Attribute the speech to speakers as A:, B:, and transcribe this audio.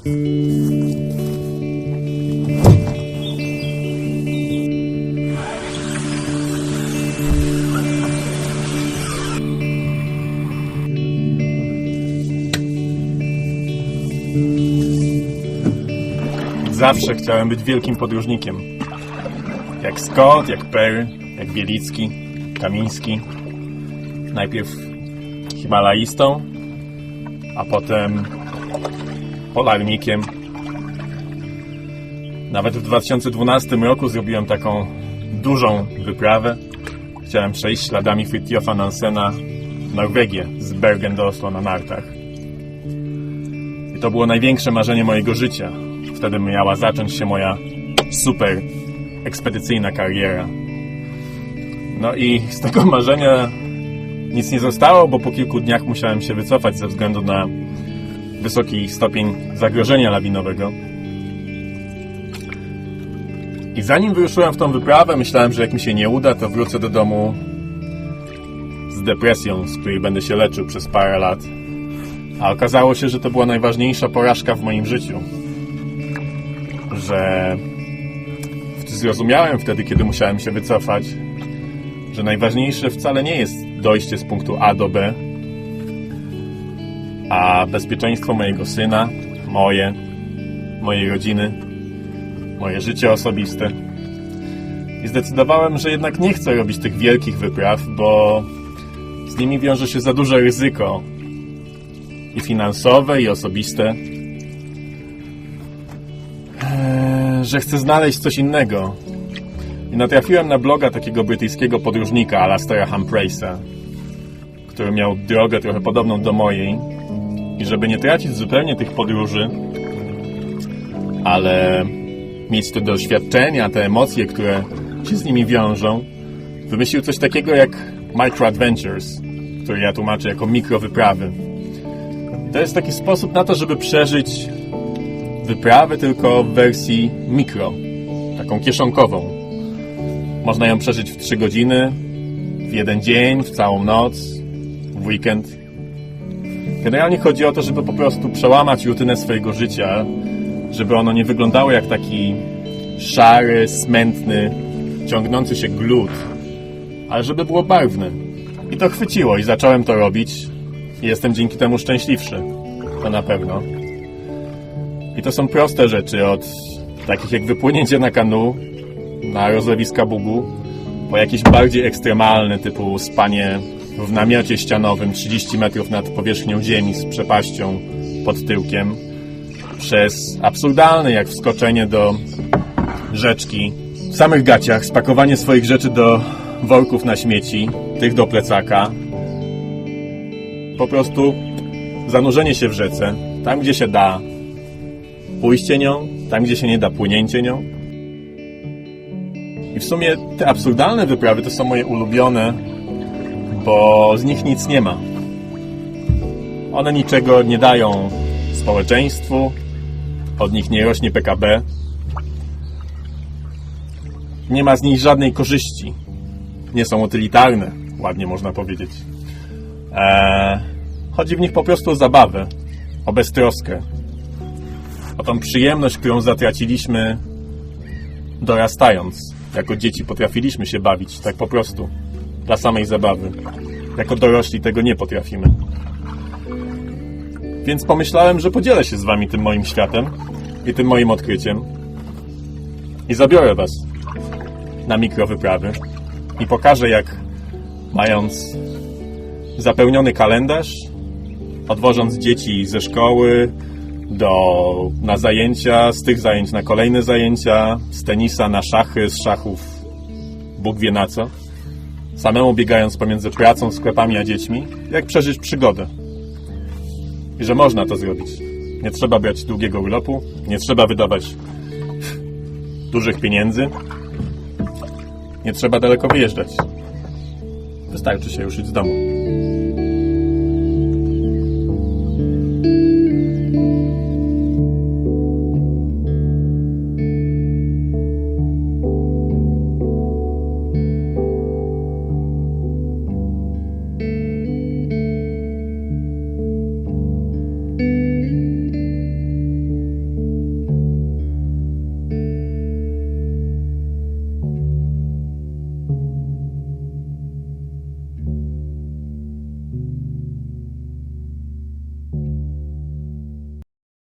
A: Zawsze chciałem być wielkim podróżnikiem. Jak Scott, jak Perry, jak Bielicki, Kamiński. Najpierw Himalajistą, a potem polarnikiem. Nawet w 2012 roku zrobiłem taką dużą wyprawę. Chciałem przejść śladami Fridtjofa Nansena Norwegię z Bergen do Oslo na nartach. I to było największe marzenie mojego życia. Wtedy miała zacząć się moja super ekspedycyjna kariera. No i z tego marzenia nic nie zostało, bo po kilku dniach musiałem się wycofać ze względu na wysoki stopień zagrożenia lawinowego. I zanim wyruszyłem w tą wyprawę, myślałem, że jak mi się nie uda, to wrócę do domu z depresją, z której będę się leczył przez parę lat. A okazało się, że to była najważniejsza porażka w moim życiu. Że zrozumiałem wtedy, kiedy musiałem się wycofać, że najważniejsze wcale nie jest dojście z punktu A do B, a bezpieczeństwo mojego syna, moje, mojej rodziny, moje życie osobiste. I zdecydowałem, że jednak nie chcę robić tych wielkich wypraw, bo z nimi wiąże się za duże ryzyko i finansowe, i osobiste. Eee, że chcę znaleźć coś innego. I natrafiłem na bloga takiego brytyjskiego podróżnika, Alastera Humphreys'a, który miał drogę trochę podobną do mojej. I żeby nie tracić zupełnie tych podróży, ale mieć te doświadczenia, te emocje, które się z nimi wiążą, wymyślił coś takiego jak Micro Adventures, który ja tłumaczę jako mikrowyprawy. To jest taki sposób na to, żeby przeżyć wyprawę tylko w wersji mikro, taką kieszonkową. Można ją przeżyć w 3 godziny, w jeden dzień, w całą noc, w weekend. Generalnie chodzi o to, żeby po prostu przełamać rutynę swojego życia, żeby ono nie wyglądało jak taki szary, smętny, ciągnący się glut, ale żeby było barwne. I to chwyciło i zacząłem to robić jestem dzięki temu szczęśliwszy. To na pewno. I to są proste rzeczy, od takich jak wypłynięcie na kanu, na rozlewiska Bugu, po jakieś bardziej ekstremalne, typu spanie w namiocie ścianowym 30 metrów nad powierzchnią ziemi z przepaścią pod tyłkiem, przez absurdalne jak wskoczenie do rzeczki, w samych gaciach, spakowanie swoich rzeczy do worków na śmieci, tych do plecaka, po prostu zanurzenie się w rzece, tam gdzie się da, pójście nią, tam gdzie się nie da, płynięcie nią. I w sumie te absurdalne wyprawy to są moje ulubione, bo z nich nic nie ma. One niczego nie dają społeczeństwu, od nich nie rośnie PKB. Nie ma z nich żadnej korzyści. Nie są utylitarne, ładnie można powiedzieć. Eee, chodzi w nich po prostu o zabawę, o beztroskę, o tą przyjemność, którą zatraciliśmy dorastając. Jako dzieci potrafiliśmy się bawić, tak po prostu, dla samej zabawy. Jako dorośli tego nie potrafimy. Więc pomyślałem, że podzielę się z wami tym moim światem i tym moim odkryciem i zabiorę was na mikrowyprawy i pokażę, jak mając zapełniony kalendarz, odwożąc dzieci ze szkoły do, na zajęcia, z tych zajęć na kolejne zajęcia, z tenisa na szachy, z szachów Bóg wie na co, samemu biegając pomiędzy pracą, sklepami a dziećmi, jak przeżyć przygodę. I że można to zrobić. Nie trzeba brać długiego urlopu, nie trzeba wydawać dużych pieniędzy, nie trzeba daleko wyjeżdżać. Wystarczy się ruszyć z domu.